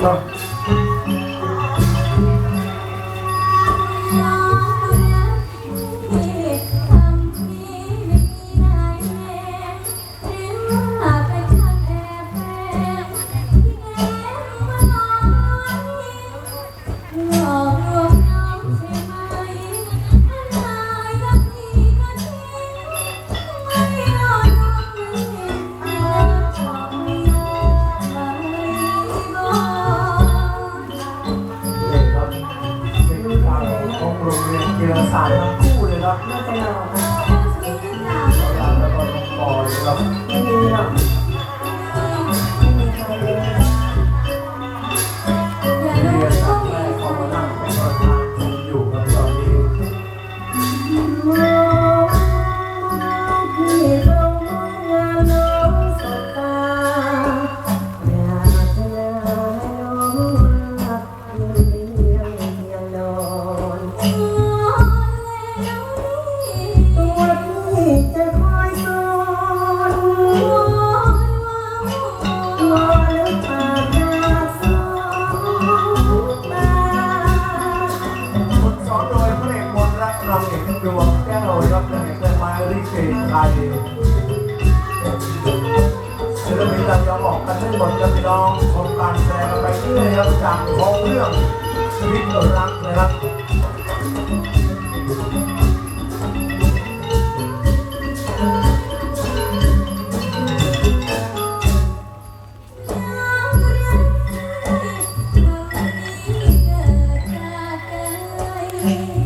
好。 เนาะน่าจะหล่อค่ะ แล้วก็น้องปอยเนาะ ไม่มีหรอก วงแก้วเราครับและเก้วไม้ริเกไทยศิลปินเราจะบอกกันทั้งหมดจะบพี่น้องชมการแสดงไปเรื่อยครับจากของเรื่องชีวิตหลงรักนะครับเ